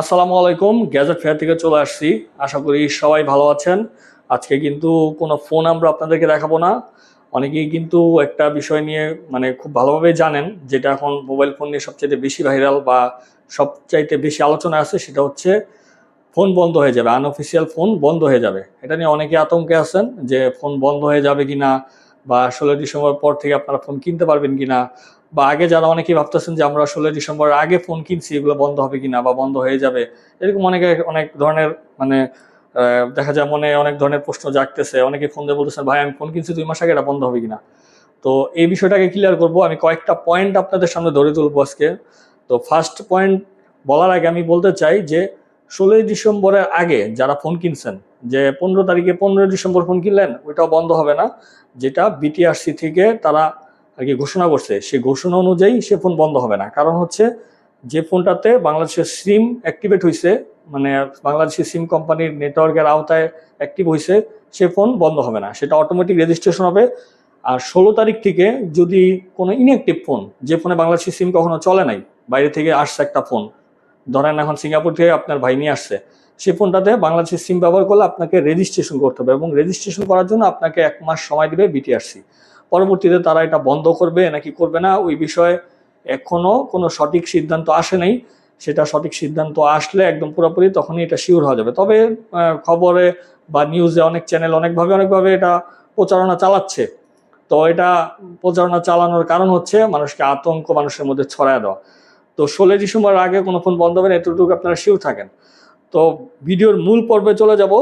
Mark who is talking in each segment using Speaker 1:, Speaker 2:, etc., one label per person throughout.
Speaker 1: আসসালামু আলাইকুম gadget fair থেকে চলে আসছি। আশা করি সবাই ভালো আছেন। আজকে কিন্তু কোনো ফোন আমরা আপনাদেরকে দেখাবো না। অনেকেই কিন্তু একটা বিষয় নিয়ে মানে খুব ভালোভাবে জানেন, যেটা এখন মোবাইল ফোন নিয়ে সবচেয়ে বেশি ভাইরাল বা সবচাইতে বেশি আলোচনা আছে, সেটা হচ্ছে ফোন বন্ধ হয়ে যাবে আনঅফিসিয়াল ফোন বন্ধ হয়ে যাবে। এটা নিয়ে অনেকে আতঙ্কে আছেন যে ফোন বন্ধ হয়ে যাবে কিনা বা ষোলো ডিসেম্বর পর থেকে আপনারা ফোন কিনতে পারবেন কিনা। বা আগে যারা অনেকেই ভাবতেছেন যে আমরা ষোলো ডিসেম্বর আগে ফোন কিনছি, এগুলো বন্ধ হবে কিনা বা বন্ধ হয়ে যাবে, এরকম অনেকে, অনেক ধরনের মানে দেখা যায় মনে অনেক ধরনের প্রশ্ন জাগতেছে। অনেকে ফোন দিয়ে বলতেছেন, ভাই, আমি ফোন কিনছি, দুই মাস আগে এটা বন্ধ হবে কিনা? তো এই বিষয়টাকে ক্লিয়ার করব। আমি কয়েকটা পয়েন্ট আপনাদের সামনে ধরে তুলবো আজকে। তো ফার্স্ট পয়েন্ট বলার আগে আমি বলতে চাই যে, ষোলোই ডিসেম্বরের আগে যারা ফোন কিনছেন, যে পনেরো তারিখে পনেরোই ডিসেম্বর ফোন কিনলেন, ওইটাও বন্ধ হবে না। যেটা বিটিআরসি থেকে তারা আর কি ঘোষণা করছে, সেই ঘোষণা অনুযায়ী সে ফোন বন্ধ হবে না। কারণ হচ্ছে যে ফোনটাতে বাংলাদেশের সিম অ্যাক্টিভেট হয়েছে মানে বাংলাদেশের সিম কোম্পানির নেটওয়ার্কের আওতায় অ্যাক্টিভ হয়েছে সে ফোন বন্ধ হবে না। সেটা অটোমেটিক রেজিস্ট্রেশন হবে। আর ষোলো তারিখ থেকে যদি কোনো ইনঅ্যাক্টিভ ফোন যে ফোনে বাংলাদেশের সিম কখনো চলে নাই, বাইরে থেকে আসছে একটা ফোন ধরেন এখন সিঙ্গাপুর থেকে আপনার ভাই নিয়ে আসছে, সে ফোনটাতে বাংলাদেশের সিম ব্যবহার করলে আপনাকে রেজিস্ট্রেশন করতে হবে এবং রেজিস্ট্রেশন করার জন্য আপনাকে এক মাস সময় দেবে বিটিআরসি পরবর্তীতে তারা এটা বন্ধ করবে নাকি করবে না, ওই বিষয়ে এখনও কোনো সঠিক সিদ্ধান্ত আসে নাই। সেটা সঠিক সিদ্ধান্ত আসলে একদম পুরোপুরি তখনই এটা শিওর হওয়া যাবে। তবে খবরে বা নিউজে অনেক চ্যানেল অনেকভাবে অনেকভাবে এটা প্রচারণা চালাচ্ছে। তো এটা প্রচারণা চালানোর কারণ হচ্ছে মানুষকে আতঙ্ক, মানুষের মধ্যে ছড়ায় দেওয়া। তো ষোলোই ডিসেম্বর আগে কোনো ফোন বন্ধ হবে না, এতটুকু আপনারা শিওর থাকেন। তো ভিডিওর মূল পর্বে চলে যাব।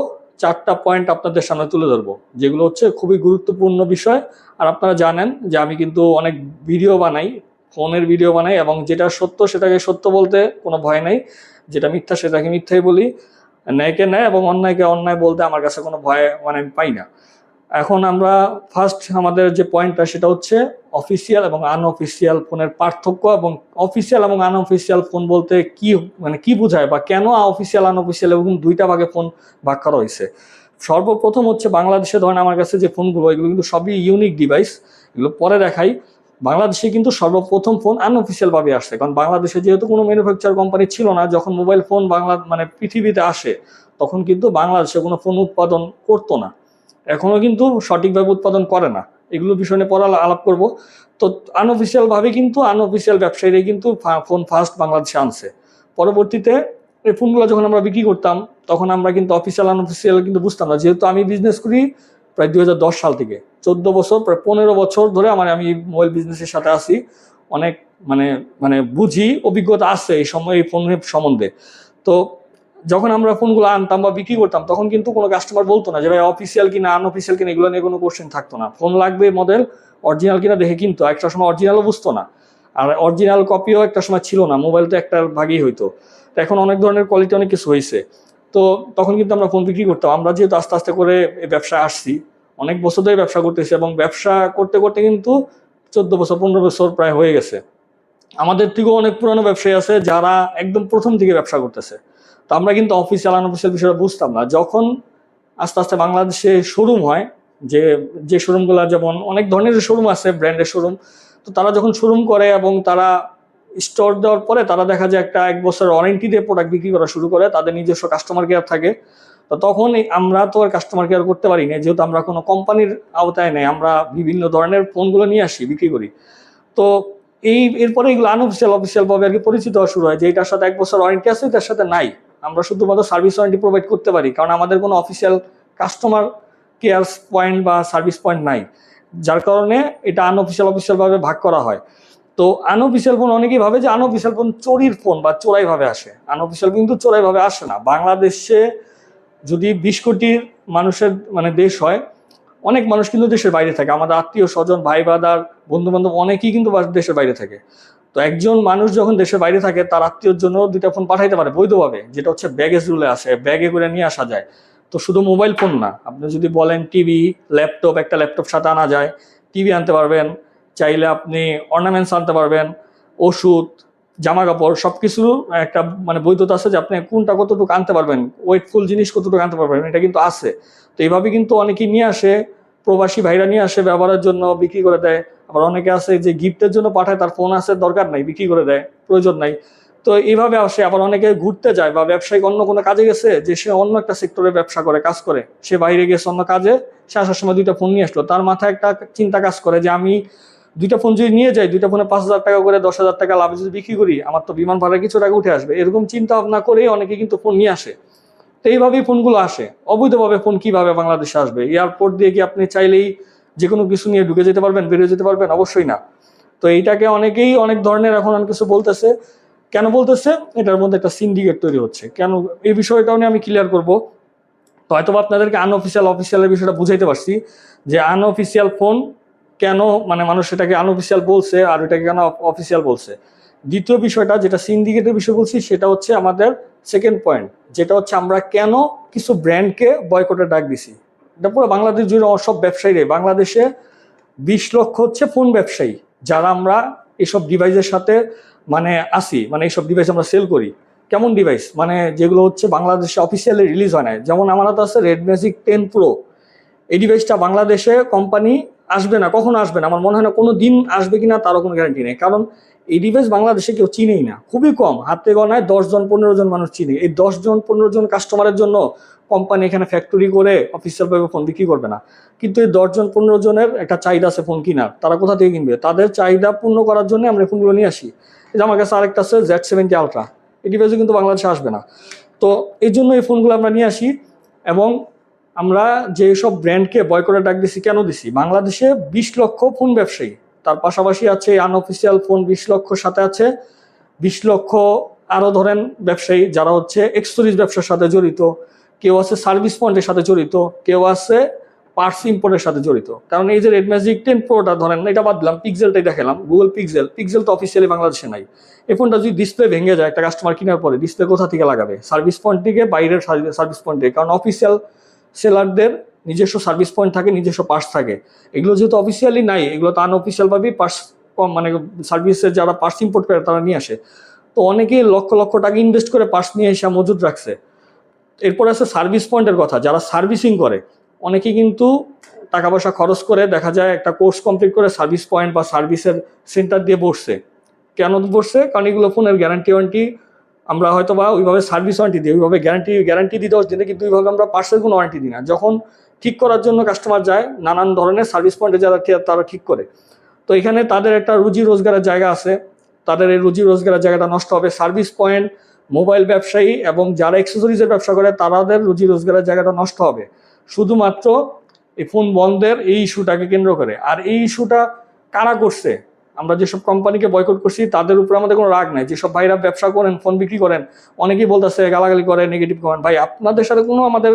Speaker 1: চারটা পয়েন্ট আপনাদের সামনে তুলে ধরবো, যেগুলো হচ্ছে খুবই গুরুত্বপূর্ণ বিষয়। আর আপনারা জানেন যে আমি কিন্তু অনেক ভিডিও বানাই, ফোনের ভিডিও বানাই, এবং যেটা সত্য সেটাকে সত্য বলতে কোনো ভয় নাই। যেটা মিথ্যা সেটাকে মিথ্যাই বলি। ন্যায়কে ন্যায় এবং অন্যায়কে অন্যায় বলতে আমার কাছে কোনো ভয় মানে আমি পাই না। এখন আমরা ফার্স্ট আমাদের যে পয়েন্টটা সেটা হচ্ছে অফিসিয়াল এবং আনঅফিসিয়াল ফোনের পার্থক্য এবং অফিসিয়াল এবং আনঅফিসিয়াল ফোন বলতে কি মানে কি বোঝায় বা কেন অফিসিয়াল আনঅফিসিয়াল এবং দুইটা ভাগে ফোন ভাগ করা হয়েছে সর্বপ্রথম হচ্ছে বাংলাদেশে ধরেন আমার কাছে যে ফোনগুলো এগুলো কিন্তু সবই ইউনিক ডিভাইস এগুলো পরে দেখাই। বাংলাদেশে কিন্তু সর্বপ্রথম ফোন আনঅফিসিয়াল ভাবে আসছে, কারণ বাংলাদেশে যেহেতু কোনো ম্যানুফ্যাকচার কোম্পানি ছিল না, যখন মোবাইল ফোন বাংলা মানে পৃথিবীতে আসে, তখন কিন্তু বাংলাদেশে কোনো ফোন উৎপাদন করতো না। এখনও কিন্তু সঠিকভাবে উৎপাদন করে না। এগুলো বিষয় পরে আলাপ করব। তো আনঅফিসিয়াল ভাবে কিন্তু আনঅফিসিয়াল ব্যবসায়ীরা কিন্তু ফোন ফার্স্ট বাংলাদেশে আনছে। পরবর্তীতে এই ফোনগুলো যখন আমরা বিক্রি করতাম, তখন আমরা কিন্তু অফিসিয়াল আনঅফিসিয়াল কিন্তু বুঝতাম না। যেহেতু আমি বিজনেস করি প্রায় দু হাজার দশ সাল থেকে। চোদ্দ বছর, প্রায় পনেরো বছর ধরে আমার আমি মোবাইল বিজনেসের সাথে আছি। অনেক মানে মানে বুঝি অভিজ্ঞতা আছে এই সময়, এই ফোনের সম্বন্ধে। তো যখন আমরা ফোনগুলো আনতাম বা বিক্রি করতাম, তখন কিন্তু কোনো কাস্টমার বলতো না যে, ভাই অফিসিয়াল কিনা আনঅফিসিয়াল কিনা, এগুলো নিয়ে কোনো কোশ্চেন থাকতো না। ফোন লাগবে মডেল অরিজিনাল কিনা দেখে কিনতো। একটা সময় অরিজিনালও বুঝতো না। আর অরিজিনাল কপিও একটা সময় ছিল না মোবাইল তো একটা ভাগই হইতো। তো এখন অনেক ধরনের কোয়ালিটি অনেক কিছু হয়েছে তো তখন কিন্তু আমরা ফোন বিক্রি করতাম। আমরা যেহেতু আস্তে আস্তে করে এই ব্যবসায় আসছি, অনেক বছর ধরে ব্যবসা করতেছি এবং ব্যবসা করতে করতে কিন্তু চোদ্দ বছর, পনেরো বছর প্রায় হয়ে গেছে। আমাদের থেকেও অনেক পুরানো ব্যবসায়ী আছে যারা একদম প্রথম থেকে ব্যবসা করতেছে। তো আমরা কিন্তু অফিসিয়াল আনঅফিসিয়াল বিষয়টা বুঝতাম না। যখন আস্তে আস্তে বাংলাদেশে শোরুম হয়, যে যে শোরুমগুলো যেমন অনেক ধরনের শোরুম আছে ব্র্যান্ডের শোরুম তো তারা যখন শোরুম করে এবং তারা স্টোর দেওয়ার পরে তারা দেখা যায় একটা এক বছর ওয়ারেন্টি দিয়ে প্রোডাক্ট বিক্রি করা শুরু করে, তাদের নিজস্ব কাস্টমার কেয়ার থাকে। তো তখন আমরা তো আর কাস্টমার কেয়ার করতে পারি না যেহেতু আমরা কোনো কোম্পানির আওতায় নেই, আমরা বিভিন্ন ধরনের ফোনগুলো নিয়ে আসি, বিক্রি করি। তো এই, এরপরে এগুলো আনঅফিসিয়াল অফিসিয়াল ভাবে আর কি পরিচিত হওয়া শুরু হয়, যে এটার সাথে এক বছর ওয়ারেন্টি আছে, এটার সাথে নাই। আমরা শুধুমাত্র সার্ভিস ওয়ারেন্টি প্রোভাইড করতে পারি, কারণ আমাদের কোনো অফিসিয়াল কাস্টমার কেয়ার পয়েন্ট বা সার্ভিস পয়েন্ট নাই। যার কারণে এটা আনঅফিসিয়াল অফিসিয়ালভাবে ভাগ করা হয়। তো আনঅফিসিয়াল ফোন অনেকেই ভাবে যে আনঅফিসিয়াল ফোন চোরির ফোন বা চোরাইভাবে আসে। আনঅফিসিয়াল কিন্তু চোরাইভাবে আসে না। বাংলাদেশে যদি বিশ কোটির মানুষের মানে দেশ হয়, অনেক মানুষ কিন্তু দেশের বাইরে থাকে। আমাদের আত্মীয় স্বজন, ভাই বাদার বন্ধু বান্ধব অনেকেই কিন্তু দেশের বাইরে থাকে। তো একজন মানুষ যখন দেশের বাইরে থাকে, তার আত্মীয়র জন্য দুইটা ফোন পাঠাইতে পারে বৈধভাবে, যেটা হচ্ছে ব্যাগেজ রুলে আসে ব্যাগে করে নিয়ে আসা যায়। তো শুধু মোবাইল ফোন না, আপনি যদি বলেন টিভি ল্যাপটপ একটা ল্যাপটপ সাথে আনা যায় টিভি আনতে পারবেন, চাইলে আপনি অর্নামেন্টস আনতে পারবেন, ওষুধ জামা কাপড় সব কিছুর একটা মানে বৈধতা আছে যে আপনি কোনটা কতটুকু আনতে পারবেন, ওয়েটফুল জিনিস কতটুকু আনতে পারবেন, এটা কিন্তু আছে। তো এইভাবে কিন্তু অনেকেই নিয়ে আসে, প্রবাসী ভাইরা নিয়ে আসে, ব্যবহারের জন্য বিক্রি করে দেয়। আবার অনেকে আছে যে গিফটের জন্য পাঠায়, তার ফোন আছে, দরকার নাই, বিক্রি করে দেয়, প্রয়োজন নাই। তো এইভাবে আসে, আবার অনেকে ঘুরতে যায় বা ব্যবসায়িক অন্য কোনো কাজে গেছে, যে সে অন্য একটা সেক্টরে ব্যবসা করে, কাজ করে। সে বাইরে গেছে অন্য কাজে, সে আসার সময় দুইটা ফোন নিয়ে আসলো। তার মাথায় একটা চিন্তা কাজ করে যে আমি দুইটা ফোন যদি নিয়ে যাই, দুইটা ফোনে পাঁচ হাজার টাকা করে, দশ হাজার টাকা লাভে যদি বিক্রি করি, আমার তো বিমান ভাড়া কিছু টাকা উঠে আসবে। এরকম চিন্তা ভাবনা করেই অনেকে কিন্তু ফোন নিয়ে আসে। তো এইভাবেই ফোনগুলো আসে। অবৈধভাবে ফোন কীভাবে বাংলাদেশে আসবে? এয়ারপোর্ট দিয়ে কি আপনি চাইলেই যে কোনো কিছু নিয়ে ঢুকে যেতে পারবেন, বেরিয়ে যেতে পারবেন, অবশ্যই না। তো এইটাকে অনেকেই, অনেক ধরনের এখন অনেক কিছু বলতেছে। কেন বলতেছে? এটার মধ্যে একটা সিন্ডিকেট তৈরি হচ্ছে। কেন? এই বিষয়টাও নিয়ে আমি ক্লিয়ার করব। তো হয়তো আপনাদেরকে আনঅফিসিয়াল অফিসিয়ালের বিষয়টা বুঝাইতে পারছি যে আনঅফিসিয়াল ফোন কেন মানে মানুষ এটাকে আনঅফিসিয়াল বলছে আর এটাকে কেন অফিসিয়াল বলছে। দ্বিতীয় বিষয়টা যেটা সিন্ডিকেটের বিষয় বলছি, সেটা হচ্ছে আমাদের সেকেন্ড পয়েন্ট যেটা হচ্ছে আমরা কেন কিছু ব্র্যান্ডকে বয়কটের ডাক দিছি। পুরো বাংলাদেশ জুড়ে সব ব্যবসায়ীরাই। বাংলাদেশে বিশ লক্ষ হচ্ছে ফোন ব্যবসায়ী, যারা আমরা এইসব ডিভাইসের সাথে মানে আসি মানে এইসব ডিভাইস আমরা সেল করি। কেমন ডিভাইস মানে যেগুলো হচ্ছে বাংলাদেশে অফিসিয়ালি রিলিজ হয় না যেমন আমার হাতে আছে রেড ম্যাজিক টেন প্রো এই ডিভাইসটা বাংলাদেশে কোম্পানি আসবে না, কখনো আসবে না। আমার মনে হয় না কোনো দিন আসবে কিনা তারও কোনো গ্যারান্টি নেই। কারণ এই ডিভাইস বাংলাদেশে কেউ চিনেই না। খুবই কম। হাতে গনায় দশ জন, পনেরো জন মানুষ চিনে। এই দশ জন, পনেরো জন কাস্টমারের জন্য কোম্পানি এখানে ফ্যাক্টরি করে অফিসিয়ালভাবে ফোন বিক্রি করবে না। কিন্তু এই দশজন পনেরো জনের একটা চাহিদা আছে ফোন কেনার। তারা কোথা থেকে কিনবে? তাদের চাহিদা পূর্ণ করার জন্য আমরা ফোনগুলো নিয়ে আসি। যে আমার কাছে আরেকটা আছে জেড সেভেন্টি আলট্রা এই ডিভাইসও কিন্তু বাংলাদেশে আসবে না। তো এই জন্য এই ফোনগুলো আমরা নিয়ে আসি এবং আমরা যে সব ব্র্যান্ডকে বয় করে ডাক দিছি, কেন দিছি? বাংলাদেশে বিশ লক্ষ ফোন ব্যবসায়ী। তার পাশাপাশি আছে আনঅফিসিয়াল ফোন বিশ লক্ষ সাথে আছে। বিশ লক্ষ আরও ধরেন ব্যবসায়ী যারা হচ্ছে এক্সটোরিজ ব্যবসার সাথে জড়িত, কেউ আছে সার্ভিস পয়েন্টের সাথে জড়িত, কেউ আছে পার্টস ইম্পোর্টের সাথে জড়িত। কারণ এই যে রেড ম্যাজিক টেন প্রোটা ধরেন, এটা বাদ দিলাম পিক্সেলটাই দেখালাম গুগল পিক্সেল পিক্সেল তো অফিসিয়ালি বাংলাদেশে নাই। এই ফোনটা যদি ডিসপ্লে ভেঙে যায়, একটা কাস্টমার কেনার পরে ডিসপ্লে কোথা থেকে লাগাবে? সার্ভিস পয়েন্ট থেকে বাইরের সার্ভিস পয়েন্ট থেকে, কারণ অফিসিয়াল সেলারদের নিজস্ব সার্ভিস পয়েন্ট থাকে, নিজস্ব পার্স থাকে। এগুলো যেহেতু অফিসিয়ালি নাই, এগুলো তো আনঅফিসিয়ালভাবেই পার্স মানে সার্ভিসের যারা পার্স ইম্পোর্ট করে তারা নিয়ে আসে। তো অনেকেই লক্ষ লক্ষ টাকা ইনভেস্ট করে পার্স নিয়ে এসে মজুদ রাখছে। এরপর আছে সার্ভিস পয়েন্টের কথা, যারা সার্ভিসিং করে অনেকে কিন্তু টাকা পয়সা খরচ করে, দেখা যায় একটা কোর্স কমপ্লিট করে সার্ভিস পয়েন্ট বা সার্ভিসের সেন্টার দিয়ে বসছে। কেন বসছে? কারণ এগুলো ফোনের গ্যারান্টি ওয়ারেন্টি আমরা হয়তো বা ওইভাবে সার্ভিস ওয়ারেন্টি দিই, ওইভাবে গ্যারান্টি গ্যারান্টি দিতে হচ্ছে কিন্তু ওইভাবে আমরা পার্সেল কোনো ওয়ারেন্টি দিই না। যখন ঠিক করার জন্য কাস্টমার যায়, নানান ধরনের সার্ভিস পয়েন্টে যারা তারা ঠিক করে। তো এখানে তাদের একটা রুজি রোজগারের জায়গা আছে। তাদের এই রুজি রোজগারের জায়গাটা নষ্ট হবে। সার্ভিস পয়েন্ট মোবাইল ব্যবসায়ী এবং যারা এক্সেসরিজের ব্যবসা করে তাদের রুজি রোজগারের জায়গাটা নষ্ট হবে। শুধুমাত্র এই ফোন বন্ধের এই ইস্যুটাকে কেন্দ্র করে। আর এই ইস্যুটা কারা করছে? আমরা যেসব কোম্পানিকে বয়কট করছি, তাদের উপর আমাদের কোনো রাগ নাই। যেসব ভাইরা ব্যবসা করেন ফোন বিক্রি করেন, অনেকেই বলতেছে, গালাগালি করে নেগেটিভ করেন ভাই, আপনাদের সাথে কোনো আমাদের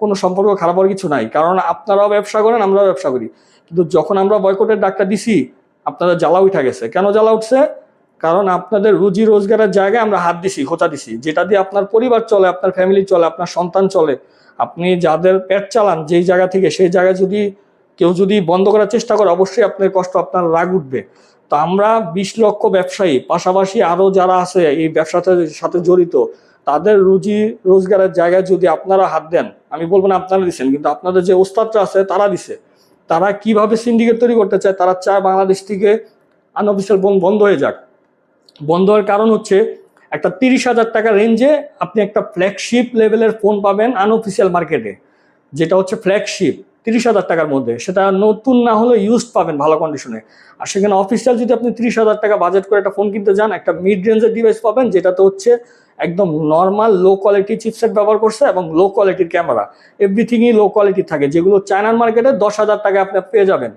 Speaker 1: কোনো সম্পর্ক খারাপ হওয়ার কিছু নাই। কারণ আপনারাও ব্যবসা করেন, আমরাও ব্যবসা করি। কিন্তু যখন আমরা বয়কটের ডাকটা দিছি, আপনাদের জ্বালা উঠা গেছে। কেন জ্বালা উঠছে? কারণ আপনাদের রুজি রোজগারের জায়গায় আমরা হাত দিছি, খোঁচা দিছি। যেটা দিয়ে আপনার পরিবার চলে, আপনার ফ্যামিলি চলে, আপনার সন্তান চলে। আপনি যাদের পেট চালান, যেই জায়গা থেকে, সেই জায়গায় যদি কেউ যদি বন্ধ করার চেষ্টা করে, অবশ্যই আপনার কষ্ট, আপনার রাগ উঠবে। তো আমরা বিশ লক্ষ ব্যবসায়ী, পাশাপাশি আরও যারা আছে, এই ব্যবসাতে সাথে জড়িত তাদের রুজি রোজগারের জায়গায় যদি আপনারা হাত দেন, আমি বলব না আপনারা দিচ্ছেন কিন্তু আপনাদের যে ওস্তাদরা আছে তারা দিছে। তারা কীভাবে সিন্ডিকেট তৈরি করতে চায়, তারা চায় বাংলাদেশ থেকে আনঅফিসিয়াল বন বন্ধ হয়ে যাক। বন্ধ হওয়ার কারণ হচ্ছে একটা তিরিশ হাজার টাকা রেঞ্জে আপনি একটা ফ্ল্যাগশিপ লেভেলের ফোন পাবেন আনঅফিসিয়াল মার্কেটে যেটা হচ্ছে ফ্ল্যাগশিপ তিরিশ হাজার টাকার মধ্যে। সেটা নতুন না হলে ইউজড পাবেন ভালো কন্ডিশনে আর সেখানে অফিসিয়াল যদি আপনি তিরিশ হাজার টাকা বাজেট করে একটা ফোন কিনতে যান, একটা মিড রেঞ্জের ডিভাইস পাবেন, যেটাতে হচ্ছে একদম নর্মাল লো কোয়ালিটি চিপসেট ব্যবহার করছে এবং লো কোয়ালিটির ক্যামেরা এভরিথিংই লো কোয়ালিটি থাকে, যেগুলো চায়নার মার্কেটে দশ হাজার টাকা আপনি পেয়ে যাবেন।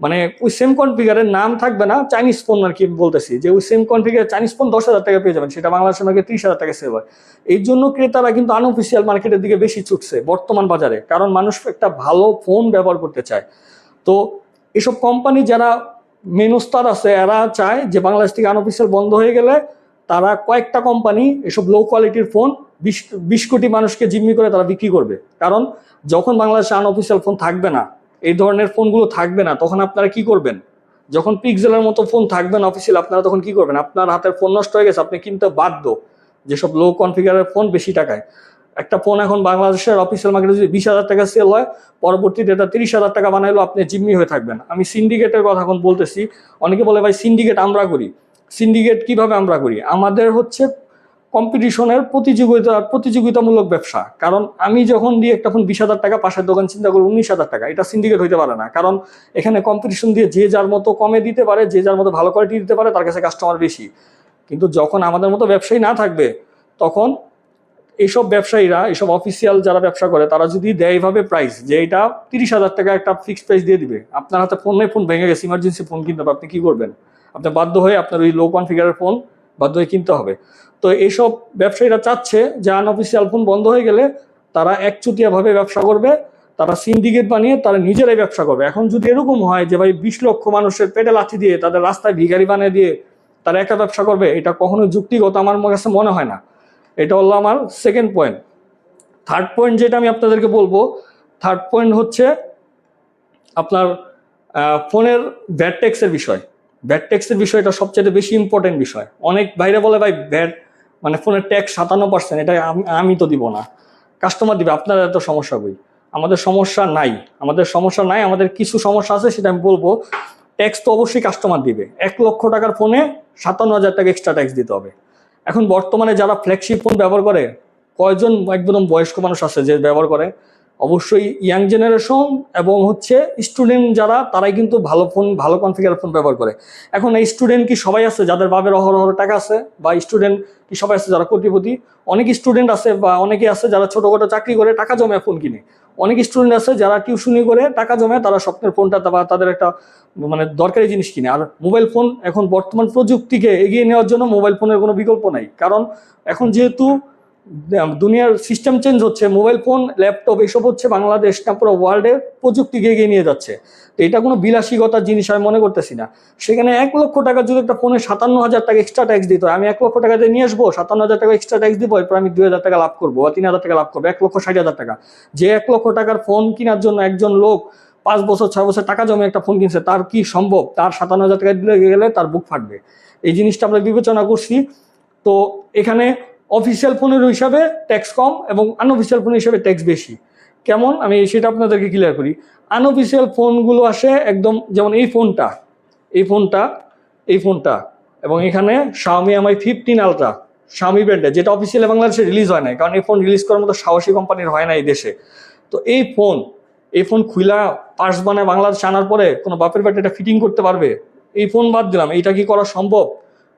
Speaker 1: মানে ওই সেম কনফিগারের নাম থাকবে না চাইনিজ ফোন আর কি বলতেছি, যে ওই সেম কনফিগার চাইনিজ ফোন দশ হাজার টাকা পেয়ে যাবেন, সেটা বাংলাদেশের মার্কেট ত্রিশ হাজার টাকা সেল হয়। এই জন্য ক্রেতারা কিন্তু আনঅফিসিয়াল মার্কেটের দিকে বেশি ছুটছে, বর্তমান বাজারে, কারণ মানুষ একটা ভালো ফোন ব্যবহার করতে চায়। তো এসব কোম্পানি যারা মেন ওস্তাদ আছে, এরা চায় যে বাংলাদেশ থেকে আনঅফিসিয়াল বন্ধ হয়ে গেলে তারা কয়েকটা কোম্পানি এসব লো কোয়ালিটির ফোন বিশ বিশ কোটি মানুষকে জিম্মি করে তারা বিক্রি করবে। কারণ যখন বাংলাদেশে আনঅফিসিয়াল ফোন থাকবে না, এই ধরনের ফোনগুলো থাকবে না, তখন আপনারা কি করবেন? যখন পিক্সেলের মতো ফোন থাকবে না অফিসিয়াল আপনারা তখন কি করবেন? আপনার হাতের ফোন নষ্ট হয়ে গেছে, আপনি কিনতে বাধ্য যেসব লো কনফিগারের ফোন বেশি টাকায়। একটা ফোন এখন বাংলাদেশের অফিসিয়াল মার্কেটে যদি বিশ হাজার টাকা সেল হয়, পরবর্তীতে এটা তিরিশ হাজার টাকা বানাইলেও আপনি জিম্মি হয়ে থাকবেন। আমি সিন্ডিকেটের কথা এখন বলতেছি। অনেকে বলে, ভাই সিন্ডিকেট আমরা করি। সিন্ডিকেট কীভাবে আমরা করি? আমাদের হচ্ছে কম্পিটিশনের প্রতিযোগিতা, প্রতিযোগিতামূলক ব্যবসা। কারণ আমি যখন দিয়ে একটা ফোন বিশ হাজার টাকা, পাশের দোকান চিন্তা করব উনিশ হাজার টাকা। এটা সিন্ডিকেট হইতে পারে না। কারণ এখানে কম্পিটিশন দিয়ে যে যার মতো কমে দিতে পারে, যে যার মতো ভালো কোয়ালিটি দিতে পারে, তার কাছে কাস্টমার বেশি। কিন্তু যখন আমাদের মতো ব্যবসায়ী না থাকবে, তখন এইসব ব্যবসায়ীরা এইসব অফিসিয়াল যারা ব্যবসা করে, তারা যদি দেয় এইভাবে প্রাইস যে এটা তিরিশ হাজার টাকা একটা ফিক্সড প্রাইস দিয়ে দিবে, আপনার হাতে ফোন নেই ফোন ভেঙে গেছে ইমার্জেন্সি ফোন কিনতে হবে, আপনি কি করবেন? আপনি বাধ্য হয়ে আপনার ওই লো কনফিগারের ফোন বাধ্য হয়ে কিনতে হবে। তো এইসব ব্যবসায়ীরা চাচ্ছে যে আনঅফিসিয়াল ফোন বন্ধ হয়ে গেলে তারা একচুটিয়াভাবে ব্যবসা করবে, তারা সিন্ডিকেট বানিয়ে তারা নিজেরাই ব্যবসা করবে। এখন যদি এরকম হয় যে ভাই বিশ লক্ষ মানুষের পেটে লাঠি দিয়ে তাদের রাস্তায় ভিখারি বানিয়ে দিয়ে তারা একা ব্যবসা করবে, এটা কখনো যুক্তিগত আমার কাছে মনে হয় না। এটা হলো আমার সেকেন্ড পয়েন্ট থার্ড পয়েন্ট যেটা আমি আপনাদেরকে বলব থার্ড পয়েন্ট হচ্ছে আপনার ফোনের ব্যাট ট্যাক্সের বিষয়। ব্যাট ট্যাক্সের বিষয়টা সবচেয়ে বেশি ইম্পর্টেন্ট বিষয়। অনেক বাইরে বলে, ভাই ব্যাট মানে ফোনের ট্যাক্স সাতান্ন পার্সেন্ট এটা আমি তো দিব না। কাস্টমার দিবে, আপনারা এত সমস্যা বই আমাদের সমস্যা নাই। আমাদের সমস্যা নাই, আমাদের কিছু সমস্যা আছে, সেটা আমি বলব। ট্যাক্স তো অবশ্যই কাস্টমার দিবে। এক লক্ষ টাকার ফোনে সাতান্ন হাজার টাকা এক্সট্রা ট্যাক্স দিতে হবে। এখন বর্তমানে যারা ফ্ল্যাগশিপ ফোন ব্যবহার করে, কয়জন একদম বয়স্ক মানুষ আছে যে ব্যবহার করে? অবশ্যই ইয়াং জেনারেশন এবং হচ্ছে স্টুডেন্ট যারা, তারাই কিন্তু ভালো ফোন ভালো কনফিগার ফোন ব্যবহার করে। এখন এই স্টুডেন্ট কি সবাই আছে যাদের বাবের অহর অহর টাকা আছে? বা স্টুডেন্ট কি সবাই আছে যারা কোটিপতি? অনেক স্টুডেন্ট আছে বা অনেকে আছে যারা ছোটখাটো চাকরি করে টাকা জমে ফোন কিনে। অনেক স্টুডেন্ট আছে যারা টিউশনি করে টাকা জমে তারা স্বপ্নের ফোনটা বা তাদের একটা মানে দরকারি জিনিস কিনে। আর মোবাইল ফোন এখন বর্তমান প্রযুক্তিকে এগিয়ে নেওয়ার জন্য মোবাইল ফোনের কোনো বিকল্প নাই। কারণ এখন যেহেতু দুনিয়ার সিস্টেম চেঞ্জ হচ্ছে মোবাইল ফোন ল্যাপটপ এসব হচ্ছে বাংলাদেশ, না পুরো ওয়ার্ল্ডে প্রযুক্তিকে এগিয়ে নিয়ে যাচ্ছে। তো এটা কোনো বিলাসিকতার জিনিস আমি মনে করতেছি না। সেখানে এক লক্ষ টাকা যদি একটা ফোনে সাতান্ন হাজার টাকা এক্সট্রা ট্যাক্স দিত, আমি এক লক্ষ টাকা দিয়ে নিয়ে আসব, সাতান্ন হাজার টাকা এক্সট্রা ট্যাক্স দিব, এরপর আমি দুই হাজার টাকা লাভ করব, বা তিন হাজার টাকা লাভ করব, এক লক্ষ ষাট হাজার টাকা। যে এক লক্ষ টাকার ফোন কেনার জন্য একজন লোক পাঁচ বছর, ছয় বছর টাকা জমে একটা ফোন কিনছে, তার কি সম্ভব? তার সাতান্ন হাজার টাকা দিলে গেলে তার বুক ফাটবে। এই জিনিসটা আমরা বিবেচনা করছি। তো এখানে অফিসিয়াল ফোনের হিসাবে ট্যাক্স কম এবং আনঅফিসিয়াল ফোনের হিসাবে ট্যাক্স বেশি। কেমন? আমি সেটা আপনাদেরকে ক্লিয়ার করি। আনঅফিসিয়াল ফোনগুলো আসে একদম যেমন এই ফোনটা এই ফোনটা এই ফোনটা এবং এখানে Xiaomi Mi fifteen ultra Xiaomi ব্র্যান্ডে যেটা অফিসিয়ালি বাংলাদেশে রিলিজ হয় নাই, কারণ এই ফোন রিলিজ করার মতো সাহসী কোম্পানির হয় না এই দেশে। তো এই ফোন এই ফোন খুইলা পার্স বানায় বাংলাদেশে আনার পরে কোনো বাপের বাড়ি এটা ফিটিং করতে পারবে? এই ফোন বাদ দিলাম, এইটা কি করা সম্ভব?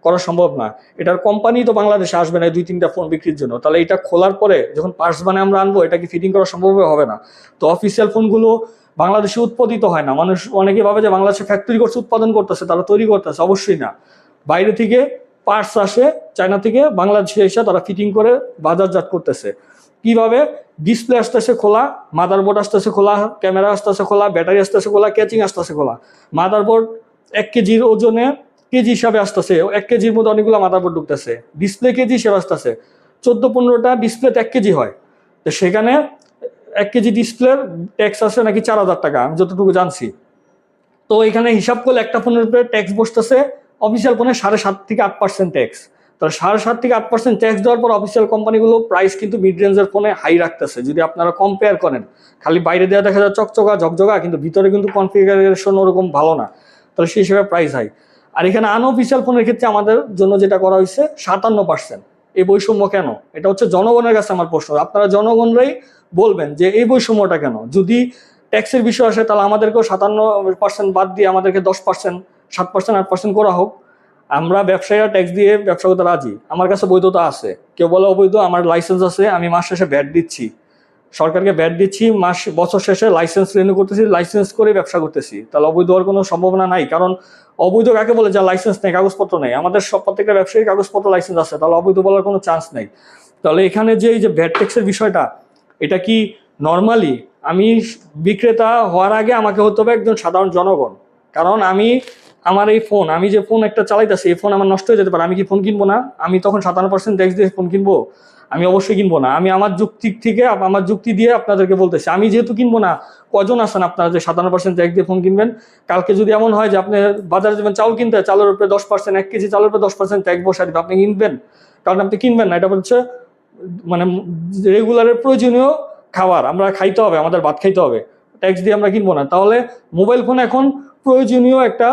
Speaker 1: করা সম্ভব না। এটার কোম্পানি তো বাংলাদেশে আসবে না দুই, তিনটা ফোন বিক্রির জন্য। তাহলে এটা খোলার পরে যখন পার্স বানায় আমরা আনব, এটা কি ফিটিং করা সম্ভব হবে না? তো অফিসিয়াল ফোনগুলো বাংলাদেশে উৎপাদিত হয় না। মানুষ অনেকে ভাবে যে বাংলাদেশে ফ্যাক্টরি করছে উৎপাদন করতেছে, তারা তৈরি করতেছে। অবশ্যই না। বাইরে থেকে পার্টস আসে, চায়না থেকে বাংলাদেশে এসে তারা ফিটিং করে বাজারজাত করতেছে। কীভাবে? ডিসপ্লে আসতেছে খোলা মাদারবোর্ড আসতেছে খোলা ক্যামেরা আসতেছে খোলা ব্যাটারি আসতেছে খোলা ক্যাচিং আসতেছে খোলা। মাদারবোর্ড এক কেজির ওজনে কেজি হিসাবে আসতেছে। এক কেজির মধ্যে অনেকগুলো মাদারবোর্ড ঢুকতেছে। ডিসপ্লে কেজি হিসেবে আসতেছে। চোদ্দ পনেরোটা ডিসপ্লেতে এক কেজি হয়। তো সেখানে এক কেজি ডিসপ্লের ট্যাক্স আসে নাকি চার হাজার টাকা? আমি যতটুকু জানছি। তো এখানে হিসাব করলে একটা ফোনের উপরে ট্যাক্স বসতেছে। অফিসিয়াল ফোনে সাড়ে সাত থেকে আট পার্সেন্ট ট্যাক্স তাহলে সাড়ে সাত থেকে আট পার্সেন্ট ট্যাক্স দেওয়ার পর অফিসিয়াল কোম্পানিগুলো প্রাইস কিন্তু মিড রেঞ্জের ফোনে হাই রাখতেছে। যদি আপনারা কম্পেয়ার করেন, খালি বাইরে দেওয়া দেখা যায় চকচকা, ঝকঝকা, কিন্তু ভিতরে কিন্তু কনফিগারেশন ওরকম ভালো না। তাহলে সেই হিসেবে প্রাইস হাই আর এখানে আনঅফিসিয়াল ফোনের ক্ষেত্রে আমাদের জন্য যেটা করা হয়েছে, সাতান্ন পার্সেন্ট এই বৈষম্য কেন? এটা হচ্ছে জনগণের কাছে আমার প্রশ্ন। আপনারা জনগণরাই বলবেন যে এই বৈষম্যটা কেন? যদি ট্যাক্সের বিষয় আসে, তাহলে আমাদেরকেও সাতান্ন পার্সেন্ট বাদ দিয়ে আমাদেরকে দশ পার্সেন্ট সাত পার্সেন্ট আট পার্সেন্ট করা হোক। আমরা ব্যবসায়ীরা ট্যাক্স দিয়ে ব্যবসা করতে রাজি। আমার কাছে বৈধতা আছে। কেউ বলে অবৈধ, আমার লাইসেন্স আছে, আমি মাস শেষে ভ্যাট দিচ্ছি। সরকারকে ব্যাট দিচ্ছি, মাস, বছর শেষে লাইসেন্স রিনিউ করতেছি লাইসেন্স করে ব্যবসা করতেছি। তাহলে অবৈধ হওয়ার কোনো সম্ভাবনা নাই, কারণ অবৈধ কাকে বলে যা লাইসেন্স নেই, কাগজপত্র নেই? আমাদের সব প্রত্যেকটা ব্যবসায়ী কাগজপত্র লাইসেন্স আছে, তাহলে অবৈধ বলার কোনো চান্স নেই। তাহলে এখানে যে এই যে ভ্যাট ট্যাক্সের বিষয়টা, এটা কি নর্মালি আমি বিক্রেতা হওয়ার আগে আমাকে হতে হবে একজন সাধারণ জনগণ? কারণ আমি, আমার এই ফোন আমি যে ফোন একটা চালাইতেছি, এই ফোন আমার নষ্ট হয়ে যেতে পারে, আমি কি ফোন কিনবো না? আমি তখন সাতান্ন পার্সেন্ট ট্যাক্স দিয়ে ফোন কিনবো? আমি অবশ্যই কিনবো না। আমি আমার যুক্তি থেকে, আমার যুক্তি দিয়ে আপনাদেরকে বলতেছি। আমি যেহেতু কিনবো না, কজন আসেন আপনারা যে সাতান্ন পার্সেন্ট ট্যাক্স দিয়ে ফোন কিনবেন? কালকে যদি এমন হয় যে আপনি বাজারে যাবেন, চাউল কিনতে চালের উপরে দশ পার্সেন্ট এক কেজি চালের উপরে দশ পার্সেন্ট ট্যাক্স বসা দিবে। আপনি কিনবেন? কারণ আপনি কিনবেন না। এটা হচ্ছে মানে রেগুলারের প্রয়োজনীয় খাবার। আমরা খাইতে হবে, আমাদের ভাত খাইতে হবে। ট্যাক্স দিয়ে আমরা কিনবো না। তাহলে মোবাইল ফোন এখন প্রয়োজনীয় একটা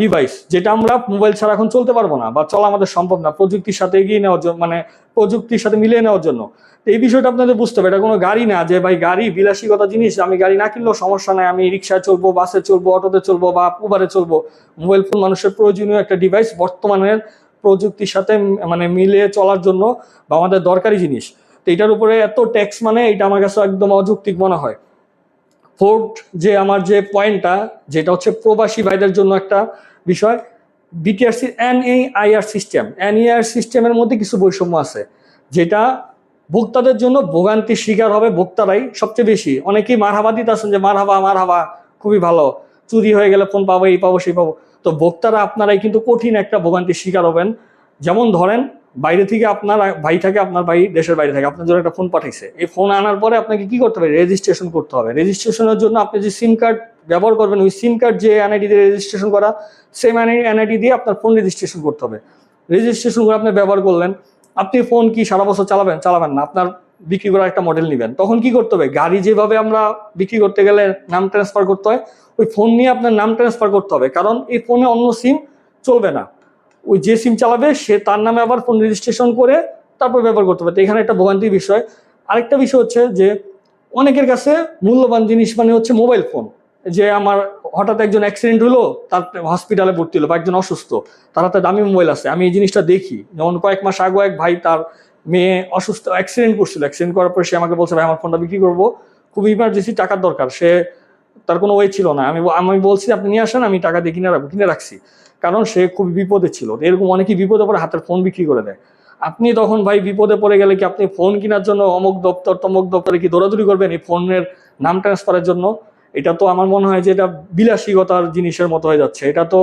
Speaker 1: ডিভাইস যেটা আমরা মোবাইল ছাড়া এখন চলতে পারব না বা চলা আমাদের সম্ভব না প্রযুক্তির সাথে এগিয়ে নেওয়ার জন্য মানে প্রযুক্তির সাথে মিলিয়ে নেওয়ার জন্য। এই বিষয়টা আপনাদের বুঝতে হবে, এটা কোনো গাড়ি না যে ভাই গাড়ি বিলাসিকতা জিনিস, আমি গাড়ি না কিনলেও সমস্যা নাই, আমি রিক্সায় চলবো, বাসে চলবো, অটোতে চলবো বা উবারে চলবো। মোবাইল ফোন মানুষের প্রয়োজনীয় একটা ডিভাইস বর্তমানের প্রযুক্তির সাথে মানে মিলিয়ে চলার জন্য বা আমাদের দরকারি জিনিস। তো এটার উপরে এত ট্যাক্স মানে এটা আমার কাছে একদম অযৌক্তিক মনে হয়। ফোর্থ যে আমার যে পয়েন্টটা যেটা হচ্ছে প্রবাসী ভাইদের জন্য একটা বিষয় বিটিআরসি এনএআইআর সিস্টেম এনএআর সিস্টেমের মধ্যে কিছু বৈষম্য আছে, যেটা ভোক্তাদের জন্য ভোগান্তির শিকার হবে ভোক্তারাই সবচেয়ে বেশি। অনেকেই মারহাবা দিতে আছেন যে, মারহাবা মারহাবা, খুবই ভালো, চুরি হয়ে গেলে ফোন পাবো, এই পাবো, সেই পাবো। তো ভোক্তারা, আপনারাই কিন্তু কঠিন একটা ভোগান্তির শিকার হবেন। যেমন ধরেন বাইরে থেকে আপনার ভাই থাকে, আপনার ভাই দেশের বাইরে থাকে, আপনার জন্য একটা ফোন পাঠাইছে। এই ফোন আনার পরে আপনাকে কি করতে হবে? রেজিস্ট্রেশন করতে হবে। রেজিস্ট্রেশনের জন্য আপনি যে সিম কার্ড ব্যবহার করবেন, ওই সিম কার্ড যে এনআইডি দিয়ে রেজিস্ট্রেশন করা সেম এনআইডি দিয়ে আপনার ফোন রেজিস্ট্রেশন করতে হবে। রেজিস্ট্রেশন করে আপনি ব্যবহার করলেন, আপনি ফোন কি সারা বছর চালাবেন? চালাবেন না। আপনার বিক্রি করার একটা মডেল নেবেন। তখন কি করতে হবে? গাড়ি যেভাবে আমরা বিক্রি করতে গেলে নাম ট্রান্সফার করতে হয়, ওই ফোন নিয়ে আপনার নাম ট্রান্সফার করতে হবে। কারণ এই ফোনে অন্য সিম চলবে না। ওই যে সিম চালাবে, সে তার নামে আবার ফোন রেজিস্ট্রেশন করে তারপর ব্যবহার করতে তো এখানে একটা ভোগান্তির বিষয়। আরেকটা বিষয় হচ্ছে যে, অনেকের কাছে মূল্যবান জিনিস মানে হচ্ছে মোবাইল ফোন যে আমার হঠাৎ একজন অ্যাক্সিডেন্ট হলো, তার হসপিটালে ভর্তি হলো বা একজন অসুস্থ, তার হাতে দামি মোবাইল আছে, আমি এই জিনিসটা দেখি। যেমন কয়েক মাস আগে এক ভাই তার মেয়ে অসুস্থ অ্যাক্সিডেন্ট করছিল। অ্যাক্সিডেন্ট করার পর সে আমাকে বলছে, ভাই, আমার ফোনটা বিক্রি করব। খুব ইমার্জেন্সি টাকার দরকার। সে তার কোনো ওয়ে ছিল না। আমি আমি বলছি, আপনি নিয়ে আসেন, আমি টাকা দিয়ে কিনে রাখব, কিনে রাখছি। কারণ সে খুব বিপদে ছিল। এরকম অনেকেই বিপদে পড়ে হাতের ফোন বিক্রি করে দেয়। আপনি তখন ভাই বিপদে পড়ে গেলে কি আপনি ফোন কেনার জন্য অমুক দপ্তর, তমুক দপ্তরে কি দৌড়াদৌড়ি করবেন এই ফোনের নাম ট্রান্সফারের জন্য? এটা তো আমার মনে হয় যে এটা বিলাসিকতার জিনিসের মতো হয়ে যাচ্ছে। এটা তো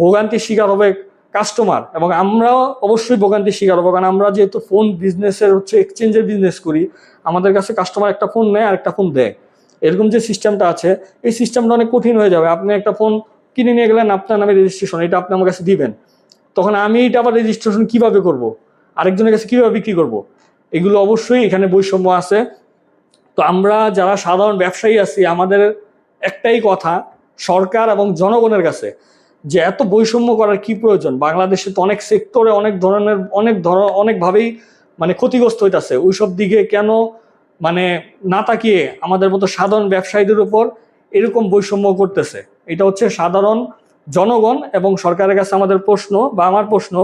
Speaker 1: ভোগান্তির শিকার হবে কাস্টমার এবং আমরাও অবশ্যই ভোগান্তির শিকার হব। কারণ আমরা যেহেতু ফোন বিজনেসের হচ্ছে এক্সচেঞ্জের বিজনেস করি, আমাদের কাছে কাস্টমার একটা ফোন নেয় আর একটা ফোন দেয়। এরকম যে সিস্টেমটা আছে, এই সিস্টেমটা অনেক কঠিন হয়ে যাবে। আপনি একটা ফোন কিনে নিয়ে গেলেন আপনার নামে রেজিস্ট্রেশন এটা আপনি আমার কাছে দিবেন। তখন আমি এটা আবার রেজিস্ট্রেশন কীভাবে করব? আরেকজনের কাছে কীভাবে বিক্রি করব? এগুলো অবশ্যই এখানে বৈষম্য আছে। তো আমরা যারা সাধারণ ব্যবসায়ী আছি, আমাদের একটাই কথা, সরকার এবং জনগণের কাছে যে এত বৈষম্য করার কি প্রয়োজন? বাংলাদেশে তো অনেক সেক্টরে অনেক ধরনের, অনেক ধর, অনেকভাবেই মানে ক্ষতিগ্রস্ত হইতাছে। ওইসব দিকে কেন মানে না তাকিয়ে আমাদের মতো সাধারণ ব্যবসায়ীদের উপর এরকম বৈষম্য করতেছে? এটা হচ্ছে সাধারণ জনগণ এবং সরকারের কাছে আমাদের প্রশ্ন বা আমার প্রশ্ন,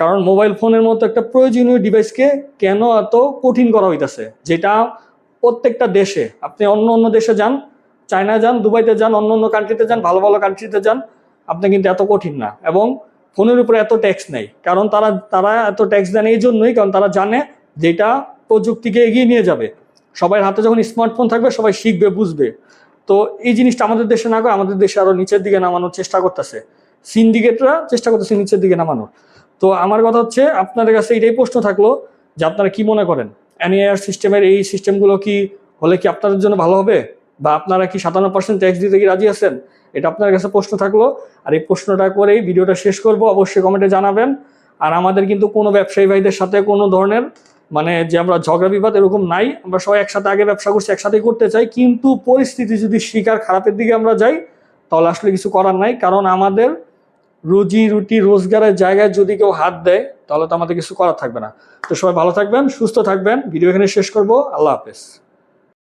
Speaker 1: কারণ মোবাইল ফোনের মতো একটা প্রয়োজনীয় ডিভাইসকে কেন এত কঠিন করা হইতাছে? যেটা প্রত্যেকটা দেশে, আপনি অন্য অন্য দেশে যান চায়না যান, দুবাইতে যান, অন্য অন্য কান্ট্রিতে যান, ভালো ভালো কান্ট্রিতে যান, আপনি কিন্তু এত কঠিন না। এবং ফোনের উপরে এত ট্যাক্স নেই। কারণ তারা তারা এত ট্যাক্স দেন এই জন্যই, কারণ তারা জানে যেটা প্রযুক্তিকে এগিয়ে নিয়ে যাবে। সবার হাতে যখন স্মার্টফোন থাকবে, সবাই শিখবে, বুঝবে। তো এই জিনিসটা আমাদের দেশে না করে আমাদের দেশে আরও নিচের দিকে নামানোর চেষ্টা করতেছে। সিন্ডিকেটরা চেষ্টা করতেছে নিচের দিকে নামানোর। তো আমার কথা হচ্ছে, আপনাদের কাছে এটাই প্রশ্ন থাকল যে আপনারা কি মনে করেন? এনএআর সিস্টেমের এই সিস্টেমগুলো কি হলে কি আপনাদের জন্য ভালো হবে? বা আপনারা কি সাতান্ন পার্সেন্ট ট্যাক্স দিতে কি রাজি আছেন? এটা আপনার কাছে প্রশ্ন থাকল। আর এই প্রশ্নটা করেই ভিডিওটা শেষ করব। অবশ্যই কমেন্টে জানাবেন। আর আমাদের কিন্তু কোনো ব্যবসায়ী ভাইদের সাথে কোনো ধরনের মানে যে আমরা ঝগড়া বিবাদ এরকম নাই, আমরা সবাই একসাথে আগে ব্যবসা করছি একসাথে করতে চাই, কিন্তু পরিস্থিতি যদি শিকার খারাপের দিকে আমরা যাই, তাহলে আসলে কিছু করার নাই, কারণ আমাদের রুজি, রুটি, রোজগারের জায়গায় যদি কেউ হাত দেয়, তাহলে তো আমাদের কিছু করার থাকবে না। তো সবাই ভালো থাকবেন, সুস্থ থাকবেন, ভিডিও এখানে শেষ করব, আল্লাহ হাফেজ।